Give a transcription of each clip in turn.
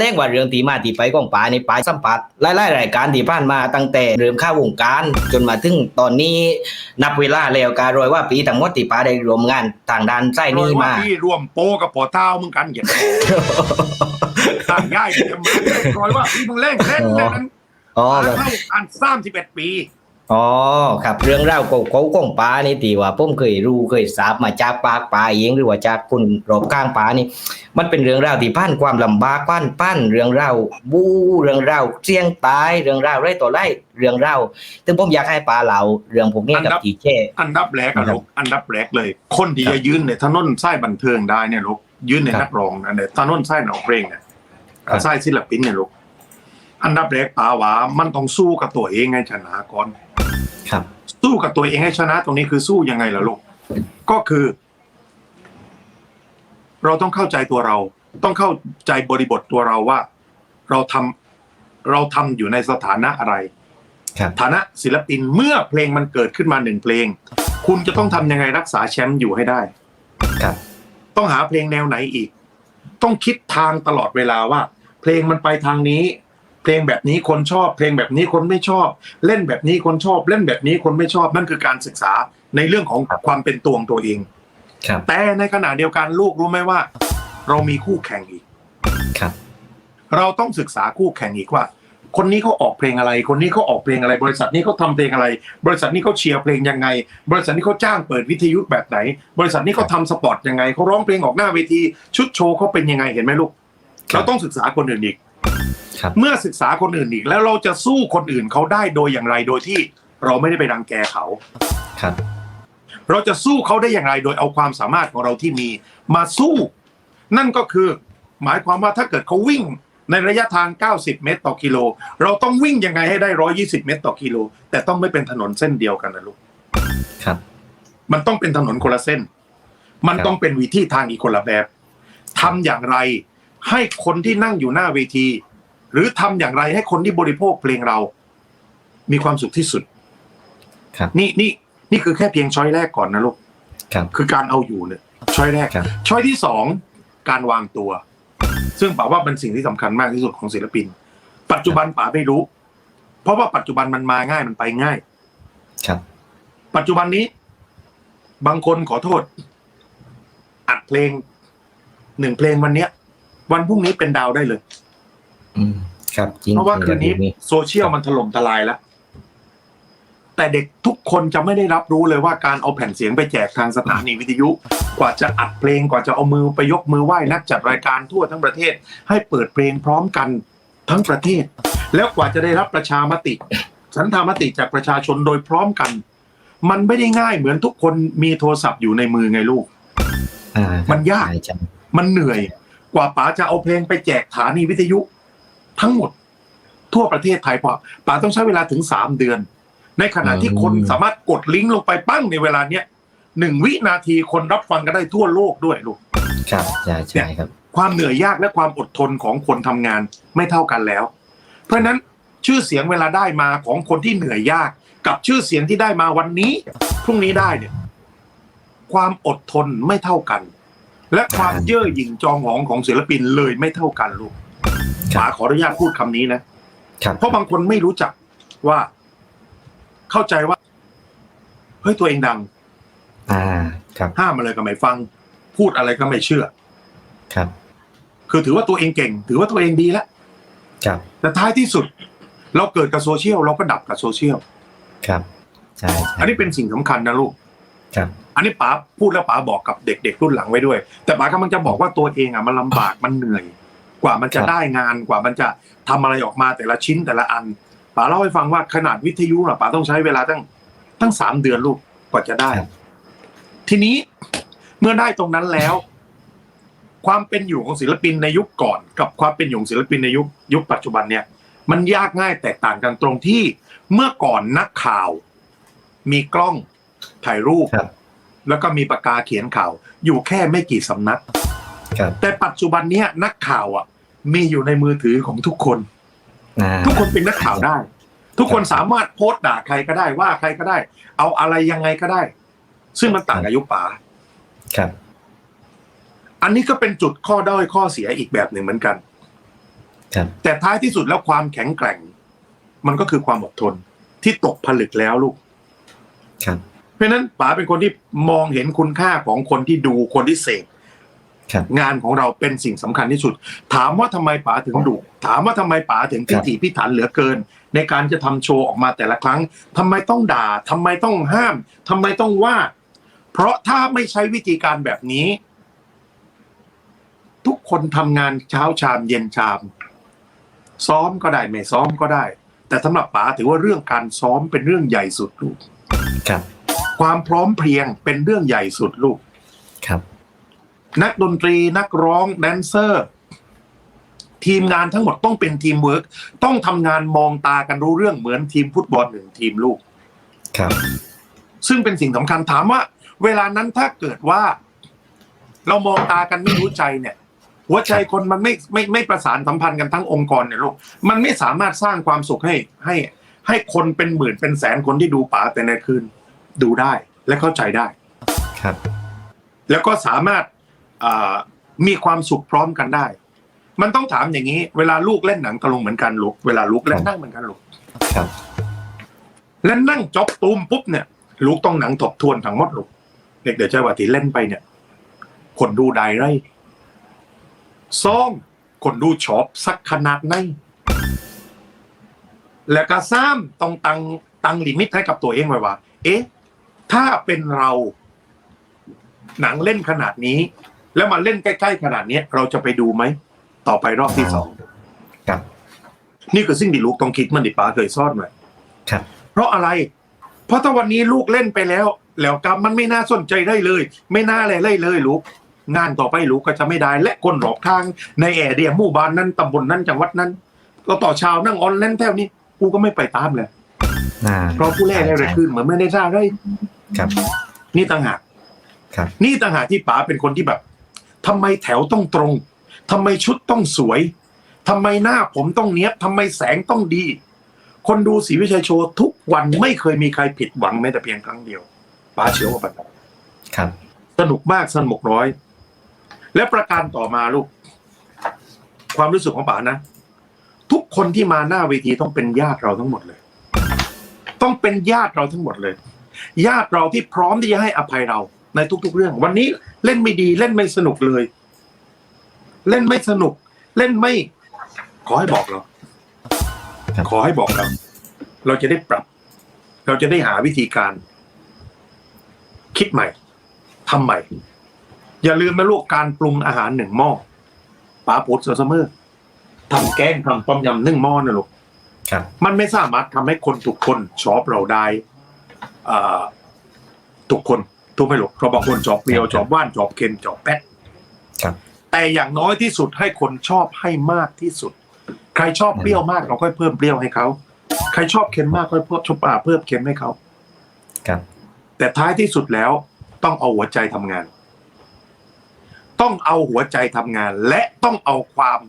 ถ้าเรียกว่าเรื่องตีมาตีไปของป๋าในป๋าสัมผัสไล่ๆรายการที่ผ่านมาตั้งแต่เริ่มเข้าวงการ จนมาถึงตอนนี้นับเวลาแล้วการรอยว่าปีทั้งหมดที่ป๋าได้รวมงานทางด้านไส้รนี้อยว่ามาพี่รวมโปกับปอเท้ามึงกันอย่าต่างย่ายเดี๋ยวมารอยว่าพี่มึงเล่นเล่นเล่นนั้นอ๋อมาครับเข้าอันสามสิบเอ็ดปี อ๋อครับเรื่องราวของเขาของป๋านี่ตีว่าผมเคยรู้เคยทราบมาจากปากป๋าเองหรือว่าจากคนรอบข้างป๋านี่ มันเป็นเรื่องราวที่ผ่านความลำบากผ่านปั้นเรื่องราวบู๊เรื่องราวเสี่ยงตายเรื่องราวไร่ต่อไร่เรื่องราวซึ่งผมอยากให้ป๋าเล่าเรื่องพวกนี้กับทีเช่อันดับแรกอะครับลูกอันดับแรกเลย คนที่จะยืนในถนนไส้บันเทิงได้เนี่ยลูกยืนในนักร้องอันเนี่ยถนนไส้หนองเพลงเนี่ยไส้ศิลปินเนี่ยลูกอันดับแรกปาว่ามันต้องสู้กับตัวเองให้ชนะก่อน ครับ สู้กับตัวเองให้ชนะ ตรงนี้คือสู้ยังไงล่ะลูก ก็คือ เราต้องเข้าใจตัวเรา ต้องเข้าใจบริบทตัวเราว่า เราทำเราทำอยู่ในสถานะอะไรครับฐานะศิลปินเมื่อเพลงมันเกิดขึ้นมาหนึ่งเพลง คุณจะต้องทำยังไงรักษาแชมป์อยู่ให้ได้ครับ ต้องหาเพลงแนวไหนอีก ต้องคิดทางตลอดเวลาว่า เพลงมันไปทางนี้ เพลงแบบนี้คนชอบ เพลงแบบนี้คนไม่ชอบ เล่นแบบนี้คนชอบ เล่นแบบนี้คนไม่ชอบนั่นคือการศึกษาในเรื่องของความเป็นตัวของตัวเองครับแต่ในขณะเดียวกันลูกรู้ไหมว่า เรามีคู่แข่งอีกครับ เราต้องศึกษาคู่แข่งอีกว่า คนนี้เขาออกเพลงอะไร คนนี้เขาออกเพลงอะไร บริษัทนี้เขาทำเพลงอะไร บริษัทนี้เขาเชียร์เพลงยังไง บริษัทนี้เขาจ้างเปิดวิทยุแบบไหน บริษัทนี้เขาทำสปอตยังไงเขาร้องเพลงออกหน้าเวทีชุดโชว์เขาเป็นยังไงเห็นไหมลูกครับเราต้องศึกษาคนอื่นอีกครับ เมื่อศึกษาคนอื่นอีกแล้วเราจะสู้คนอื่นเขาได้โดยอย่างไรโดยที่เราไม่ได้ไปรังแกเขาครับ เราจะสู้เขาได้อย่างไรโดยเอาความสามารถของเราที่มีมาสู้ นั่นก็คือ หมายความว่าถ้าเกิดเขาวิ่งในระยะทาง 90 เมตรต่อกิโล เราต้องวิ่งยังไงให้ได้ 120 เมตรต่อกิโล แต่ต้องไม่เป็นถนนเส้นเดียวกันนะลูก ครับ มันต้องเป็นถนนคนละเส้น มันครับต้องเป็นวิธีทางอีกคนละแบบทำอย่างไรให้คนที่นั่งอยู่หน้าเวที หรือทำอย่างไรให้คนที่บริโภคเพลงเรา มีความสุขที่สุด ครับ นี่นี่นี่คือแค่เพียงช้อยแรกก่อนนะลูกครับ คือการเอาอยู่เนี่ยช้อยแรกครับช้อยที่สองการวางตัว ซึ่งป๋าว่าเป็นสิ่งที่สำคัญมากที่สุดของศิลปิน ปัจจุบันป๋าไม่รู้ เพราะว่าปัจจุบันมันมาง่ายมันไปง่าย ครับ ปัจจุบันนี้ บางคนขอโทษ อัดเพลงหนึ่งเพลงวันเนี้ย วันพรุ่งนี้เป็นดาวได้เลย อืมครับจริงเพราะว่าคืนนี้จริงโซเชียลมันถล่มทลายแล้ว แต่เด็กทุกคนจะไม่ได้รับรู้เลยว่าการเอาแผ่นเสียงไปแจกทางสถานีวิทยุ กว่าจะอัดเพลงกว่าจะเอามือไปยกมือไหว้นักจัดรายการทั่วทั้งประเทศ ให้เปิดเพลงพร้อมกันทั้งประเทศ แล้วกว่าจะได้รับประชามติ สันธามติจากประชาชนโดยพร้อมกัน มันไม่ได้ง่ายเหมือนทุกคนมีโทรศัพท์อยู่ในมือไงลูกอ่าครับมันยากใช่ใช่มันเหนื่อย กว่าป๋าจะเอาเพลงไปแจกฐานีวิทยุ ทั้งหมดทั่วประเทศไทยป๋าป๋าต้องใช้เวลาถึงสามเดือน ในขณะที่คนสามารถกดลิงก์ลงไปปั้งในเวลาเนี้ยหนึ่งวินาทีคนรับฟังกันได้ทั่วโลกด้วยลูกครับใช่ใช่ครับ ความเหนื่อยยากและความอดทนของคนทำงานไม่เท่ากันแล้ว เพราะฉะนั้นชื่อเสียงเวลาได้มาของคนที่เหนื่อยยาก กับชื่อเสียงที่ได้มาวันนี้พรุ่งนี้ได้เนี่ย ความอดทนไม่เท่ากัน และความเย่อหยิ่งจองหองของศิลปินเลยไม่เท่ากันลูกครับ ป๋าขออนุญาตพูดคำนี้นะครับเพราะบางคนไม่รู้จักว่าเข้าใจว่าเฮ้ยตัวเองดัง อ่า ครับห้ามอะไรก็ไม่ฟัง พูดอะไรก็ไม่เชื่อ ครับ คือถือว่าตัวเองเก่ง ถือว่าตัวเองดีแล้วครับ แต่ท้ายที่สุด เราเกิดกับโซเชียลเราก็ดับกับโซเชียลครับใช่ใช่อันนี้เป็นสิ่งสำคัญนะลูกครับ อันนี้ป๋าพูดแล้วป๋าบอกกับเด็กๆรุ่นหลังไว้ด้วย แต่ป๋ากำลังจะบอกว่าตัวเองอะมันลำบากมันเหนื่อย กว่ามันจะได้งานกว่ามันจะทำอะไรออกมาแต่ละชิ้นแต่ละอันป๋าเล่าให้ฟังว่าขนาดวิทยุอะป๋าต้องใช้เวลาตั้งตั้งสามเดือนลูกกว่าจะได้ครับทีนี้เมื่อได้ตรงนั้นแล้ว ความเป็นอยู่ของศิลปินในยุคก่อน กับความเป็นอยู่ของศิลปินในยุคยุคปัจจุบันเนี่ย มันยากง่ายแตกต่างกันตรงที่เมื่อก่อนนักข่าว มีกล้องถ่ายรูปครับแล้วก็มีปากกาเขียนข่าว อยู่แค่ไม่กี่สำนักครับ แต่ปัจจุบันเนี้ยนักข่าวอะ มีอยู่ในมือถือของทุกคนอ่าทุกคนเป็นนักข่าวได้ ทุกคนสามารถโพสต์ด่าใครก็ได้ว่าใครก็ได้ เอาอะไรยังไงก็ได้ ซึ่งมันต่างกับยุคป๋าครับ อันนี้ก็เป็นจุดข้อด้อยข้อเสียอีกแบบหนึ่งเหมือนกันครับแต่ท้ายที่สุดแล้วความแข็งแกร่ง มันก็คือความอดทนที่ตกผลึกแล้วลูกครับเพราะฉะนั้นป๋าเป็นคนที่มองเห็นคุณค่าของคนที่ดูคนที่เสพครับ งานของเราเป็นสิ่งสำคัญที่สุด ถามว่าทำไมป๋าถึงดุถามว่าทำไมป๋าถึงพิถีพิถันเหลือเกิน ในการจะทำโชว์ออกมาแต่ละครั้งทำไมต้องด่าทำไมต้องห้ามทำไมต้องว่า เพราะถ้าไม่ใช้วิธีการแบบนี้ ทุกคนทำงานเช้าชามเย็นชาม ซ้อมก็ได้ไม่ซ้อมก็ได้ แต่สำหรับป๋าถือว่าเรื่องการซ้อมเป็นเรื่องใหญ่สุดลูกครับ ความพร้อมเพรียงเป็นเรื่องใหญ่สุดลูกครับ นักดนตรีนักร้องแดนเซอร์ ทีมงานทั้งหมดต้องเป็นทีมเวิร์กต้องทำงานมองตากันรู้เรื่องเหมือนทีมฟุตบอลหนึ่งทีมลูก ครับ ซึ่งเป็นสิ่งสำคัญถามว่า เวลานั้นถ้าเกิดว่า เรามองตากันไม่รู้ใจเนี่ย หัวใจคนมันไม่ไม่ไม่ประสานสัมพันธ์กันทั้งองค์กรเนี่ยลูกมันไม่สามารถสร้างความสุขให้ให้ ให้คนเป็นหมื่นเป็นแสนคนที่ดูป๋าแต่ในคืน ดูได้และเข้าใจได้ ครับ แล้วก็สามารถอ่า มีความสุขพร้อมกันได้ มันต้องถามอย่างนี้ เวลาลูกเล่นหนังตะลุงเหมือนกันลูกเวลาลูกเล่นนั่งเหมือนกันลูกครับแล้วนั่งจอบตูมปุ๊บเนี่ย ลูกต้องหนังทบทวนทั้งหมดลูกเด็กเดี๋ยวเจ้าว่าที่เล่นไปเนี่ย คนดูได้ไรซองคนดูชอบสักขนาดไหนแล้วก็ซ้ำต้องตั้งตั้งลิมิตให้กับตัวเองไว้ว่า เอ๊ะ ถ้าเป็นเรา หนังเล่นขนาดนี้ แล้วมาเล่นใกล้ๆขนาดเนี้ยเราจะไปดูไหม ต่อไปรอบที่สองครับ นี่คือสิ่งที่ลูกต้องคิดมันดิป้าเคยซ่อนไว้ครับ เพราะอะไร เพราะถ้าวันนี้ลูกเล่นไปแล้ว แล้วกรรมมันไม่น่าสนใจได้เลย ไม่น่าอะไรเลยเลยลูกงานต่อไปลูกก็จะไม่ได้ และคนรอบข้างในแอร์เดียหมู่บ้านนั้นตำบลนั้นจังหวัดนั้นก็ต่อชาวนั่งออนเล่นแถวนี้กูก็ไม่ไปตามเลยอ่าเพราะผู้แรกได้เลยคือเหมือนไม่ได้ทราบได้ครับ นี่ต่างหากครับ นี่ต่างหากที่ป๋าเป็นคนที่แบบ ทำไมแถวต้องตรงทำไมชุดต้องสวยทำไมหน้าผมต้องเนี้ยบทำไมแสงต้องดี คนดูสีวิชัยโชว์ทุกวันไม่เคยมีใครผิดหวังแม้แต่เพียงครั้งเดียวป๋าเชื่อว่าแบบนั้นครับ สนุกมากสนุกน้อย และประการต่อมาลูก ความรู้สึกของป๋านะ ทุกคนที่มาหน้าเวทีต้องเป็นญาติเราทั้งหมดเลย ต้องเป็นญาติเราทั้งหมดเลย ญาติเราที่พร้อมที่จะให้อภัยเรา ในทุก ๆ เรื่อง วันนี้เล่นไม่ดีเล่นไม่สนุกเลย เล่นไม่สนุก เล่นไม่ ขอให้บอกเราครับขอให้บอกเราเราจะได้ปรับ เราจะได้หาวิธีการ คิดใหม่ทำใหม่ อย่าลืมนะลูกการปรุงอาหารหนึ่งหม้อป๋าปูดเสมอทำแกงทำต้มยำหนึ่งหม้อนะลูกครับมันไม่สามารถทำให้คนทุกคนชอบเราได้อ่าทุกคน ทุกไม่หรอกเพราะบางคนชอบเปรี้ยวชอบหว่านชอบเค็มชอบแป๊ดครับแต่อย่างน้อยที่สุดให้คนชอบให้มากที่สุด ใครชอบเปรี้ยวมากเราก็เพิ่มเปรี้ยวให้เขาใครชอบเค็มมากก็เพิ่มชอบอ่าเพิ่มเค็มให้เขาครับแต่ท้ายที่สุดแล้วต้องเอาหัวใจทำงาน ต้องเอาหัวใจทำงาน และต้องเอาความ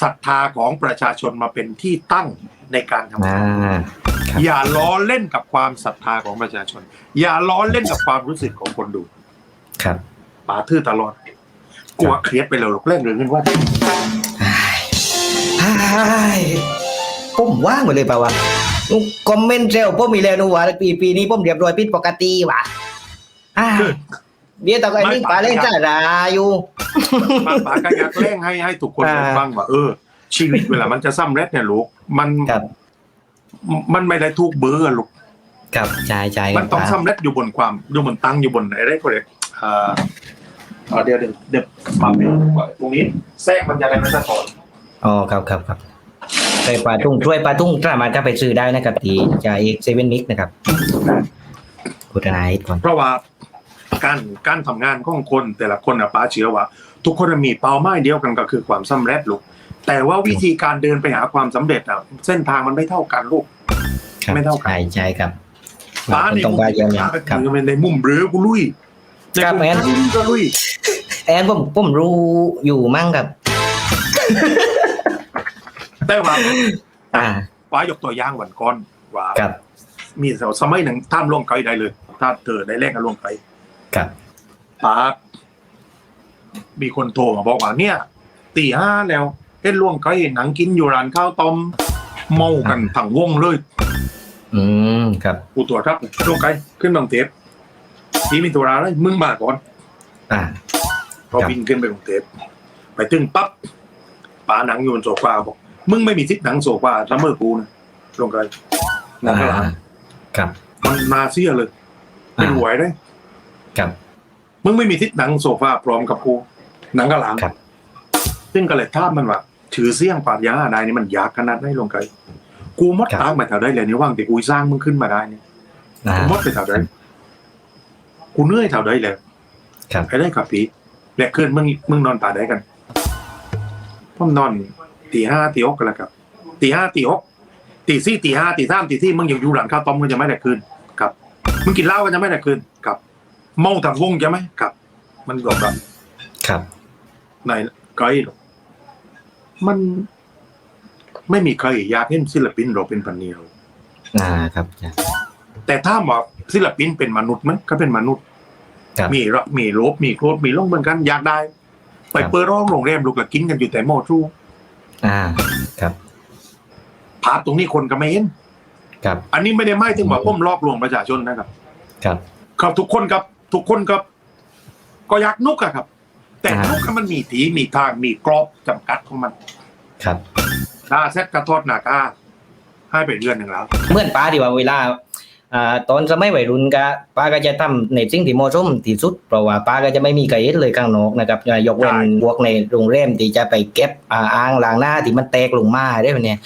ศรัทธาของประชาชนมาเป็นที่ตั้ง ในการทำอ่างานครับอย่าล้อเล่นกับความศรัทธาของประชาชน อย่าล้อเล่นกับความรู้สึกของคนดู ครับป่าทื่อตลอดกลัวเครียดไปเลยหรอกเล่นเรื่องเงินว่าไอ้ผมว่างไปเลยเปล่าวะนุกคอมเมนต์เร็วผมมีแล้วนุว่าปีปีนี้ผมเรียบร้อยผิดปกติว่ะอ่าเดี๋ยวตอนนี้ป่าเล่นจ้าราอยู่ป่าป่าก็อยากเล่งให้ให้ทุกคนอ่าฟังว่าเออชีวิตเวลามันจะซ้ำเร็จเนี่ยลูก มันครับ มันไม่ได้ทุกเบอร์อะลูก ครับใช่ใช่มันต้องครับสำเร็จอยู่บนความอยู่บนตั้งอยู่บนอะไรก็เลยอ่าเอาเดี๋ยวเดี๋ยวเดี๋ยวปรับเองตรงนี้แทรกมันจะอะไรไม่สะท้อนอ๋อครับครับครับช่วยปลาทุ่งช่วยปลาทุ่งสามารถก็ไปซื้อได้นะครับที่จ่าเอกเซเว่นนิกนะครับพุทธนายก่อน เพราะว่าการการทำงานของคนแต่ละคนอะป้าเชื่อว่า ทุกคนมีเป้าหมายเดียวกันก็คือความสำเร็จลูก แต่ว่าวิธีการเดินไปหาความสำเร็จอะเส้นทางมันไม่เท่ากันลูกครับไม่เท่ากันใช่ใช่ครับป้าคนในต้องมุมการเยี่ยมป้าๆก็ครับคือในมุมเรือกูลุยในครับมุมแม่นลุยก็ลุยแอนผมผมรู้อยู่มั่งครับแต่ว่าอ่าป้ายกตัวอย่างวันก่อนว่าครับมีสมัยหนึ่งท่ามล่วงไกลได้เลย ถ้าเธอได้แรกกันล่วงไกลครับป้ามีคนโทรมาบอกว่าเนี่ยตีห้าแล้ว เห็นล่วงไก่หนังกินอยู่ร้านข้าวต้มเมากันทั้งวงเลยอืมครับกูตรวจครับล่วงไก่ขึ้นบางเทปพี่มีตัวราเลยมึงมาก่อนอ่าพอครับบินขึ้นไปกรุงเทพไปถึงปั๊บป๋าหนังอยู่บนโซฟาบอกมึงไม่มีทิศหนังโซฟาละเมอกูนะลงไกลหนังกระหลาครับมันมาเสียเลยเป็นหวยได้ครับมึงไม่มีทิศหนังโซฟาพร้อมกับกูหนังกระหลามครับซึ่งก็เลยท่ามมันว่า ถือเสี่ยงปราบยาได้นี่มันยากขนาดไหนลงไกลกูมดตางมาแถวได้เลยนี่ว่างแต่กูสร้างมึงขึ้นมาได้เนี่ยอ่ากูมดไปแถวได้กูเหนื่อยแถวได้เลยครับไปได้ครับพี่แหละคืนมึงมึงนอนป่าได้กันผมนอนตีห้าตีหกกันแล้วครับตีห้าตีหกตีสี่ตีห้าตีสามตีสี่มึงยังอยู่หลังข้าวต้มมึงจะไม่ได้คืนครับมึงกินเหล้าก็จะไม่ได้คืนครับเมาทางวงจะไหมครับ มันบอกกับครับนายไกด์หรอก มันไม่มีใครอยากเห็นศิลปินเราเป็นพันเนียว อ่าครับอาจารย์ แต่ถ้าบอกศิลปินเป็นมนุษย์ไหมก็เป็นมนุษย์ ครับ มีรักมีโลภมีโกรธมีลงเหมือนกันอยากได้ ไปครับเปิดร้องโรงแรมลูกละกินกันอยู่แต่หม้อทูอ่าครับภาพตรงนี้คนก็ไม่เห็น ครับ อันนี้ไม่ได้หมายถึงว่าผมลอกลวงประชาชนนะครับ ครับ ครับทุกคนครับ ทุกคนครับ ก็อยากนุกอะครับ แต่อ่านุนุกอะมันมีทีมีทางมีกรอบจำกัดของมัน ครับถ้าเซ็ตกระทอดหนากาให้ไปเดือนหนึ่งแล้วเหมื่อนป้าที่ว่าเวลาอ่าตอนสมัยวัยรุ่นก็ป้าก็จะทำในสิ่งที่เหมาะสมที่สุดเพราะว่าป้าก็จะไม่มีใครเห็นเลยข้างนอกนะครับอ่ายกเว้นใช่พวกในโรงแรมที่จะไปเก็บอ่าอ่างล้างหน้าที่มันแตกลงมาได้แบบเนี้ย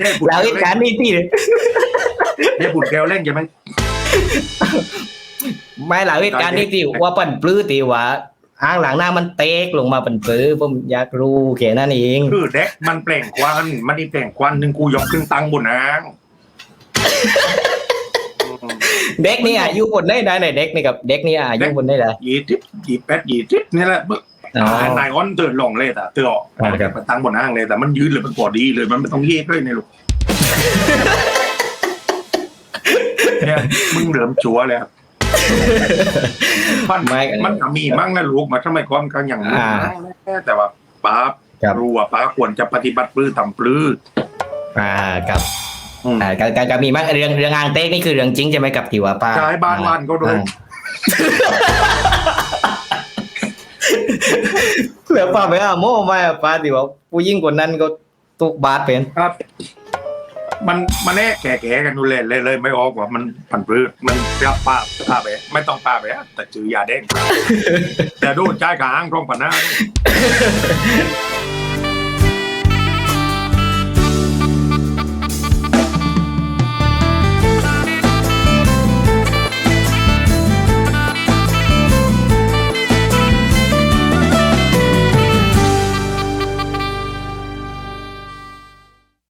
ได้บุญแล้วเหตุการณ์นี้ที่ได้บุญแก้วเล่นใช่ไหม ไม่หลายเหตุการณ์นี้ที่ว่าปั่นปลื้อที่ว่าอ่างล้างหน้ามันแตกลงมาปั่นปลื้อผมอยากรู้แค่นั้นเองคือเด็กมันแปลงควันมันนี่แปลงควันหนึ่งกูยกขึ้นตังบนนางอืมเด็กนี่อายุบนได้ได้ไหนเด็กนี่กับเด็กนี่อายุบนได้เลยยี่ทิปยี่แปดยี่ทิปนี่แหละอ๋อนายอ้อนเตือนลงเลยแต่เตือนออกอ่าครับมันตั้งบนห้างเลยแต่มันยืนเลยมันปวดดีเลยมันไม่ต้องเย็ดด้วยในลูก เนี่ยมึงเหลือมชัวเลยครับมันไม่ มันก็มีมั่งนะลูกมาทำไมความกันอย่างนี้อ่า แต่ว่าป้าครับ รู้ว่าป้าควรจะปฏิบัติปลื้อทำปลื้ออ่าครับอืมอ่าการการการมีมั้งเรื่องเรื่องอ่างเต็กนี่คือเรื่องจริงใช่ไหมกับที่ว่าป้าใช่บ้านวานก็ด้วยอ่าเหลือป้าไปอะโม่ไม่อะป้าที่ว่าผู้หญิงคนนั้นก็ตุกบาทเป็นครับ มันมันแน่แก่ๆกันดูเลยเลยเลยไม่ออกว่ามันผันปลื้อมันรับป้าป้าไป ไม่ต้องป้าไปอะแต่จือยาแดงแต่โดนใจายกับห้างตรงปันหน้า